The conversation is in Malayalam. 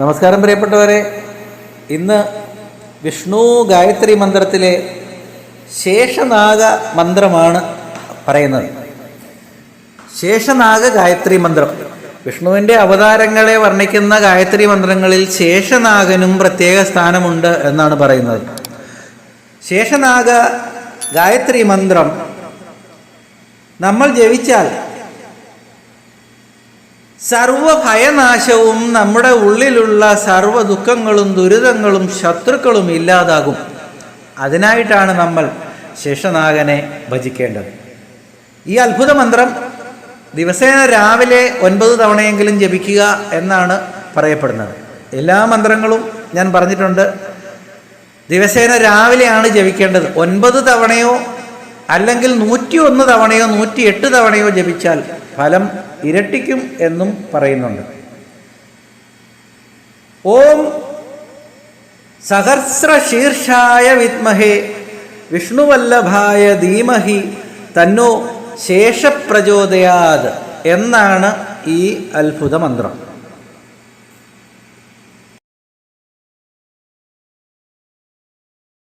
നമസ്കാരം പ്രിയപ്പെട്ടവരെ. ഇന്ന് വിഷ്ണു ഗായത്രി മന്ത്രത്തിലെ ശേഷനാഗ മന്ത്രമാണ് പറയുന്നത്. ശേഷനാഗ ഗായത്രി മന്ത്രം. വിഷ്ണുവിന്റെ അവതാരങ്ങളെ വർണിക്കുന്ന ഗായത്രി മന്ത്രങ്ങളിൽ ശേഷനാഗനും പ്രത്യേക സ്ഥാനമുണ്ട് എന്നാണ് പറയുന്നത്. ശേഷനാഗ ഗായത്രി മന്ത്രം നമ്മൾ ജപിച്ചാൽ സർവ ഭയനാശവും നമ്മുടെ ഉള്ളിലുള്ള സർവ ദുഃഖങ്ങളും ദുരിതങ്ങളും ശത്രുക്കളും ഇല്ലാതാകും. അതിനായിട്ടാണ് നമ്മൾ ശേഷനാഗനെ ഭജിക്കേണ്ടത്. ഈ അത്ഭുത മന്ത്രം ദിവസേന രാവിലെ ഒൻപത് തവണയെങ്കിലും ജപിക്കുക എന്നാണ് പറയപ്പെടുന്നത്. എല്ലാ മന്ത്രങ്ങളും ഞാൻ പറഞ്ഞിട്ടുണ്ട്. ദിവസേന രാവിലെയാണ് ജപിക്കേണ്ടത്. ഒൻപത് തവണയോ അല്ലെങ്കിൽ നൂറ്റി ഒന്ന് തവണയോ നൂറ്റി എട്ട് തവണയോ ജപിച്ചാൽ ഫലം ഇരട്ടിക്കും എന്നും പറയുന്നുണ്ട്. ഓം സഹസ്രശീർഷായ വിത്മഹേ വിഷ്ണുവല്ലഭായ ധീമഹി തന്നോ ശേഷപ്രചോദയാത് എന്നാണ് ഈ അത്ഭുത മന്ത്രം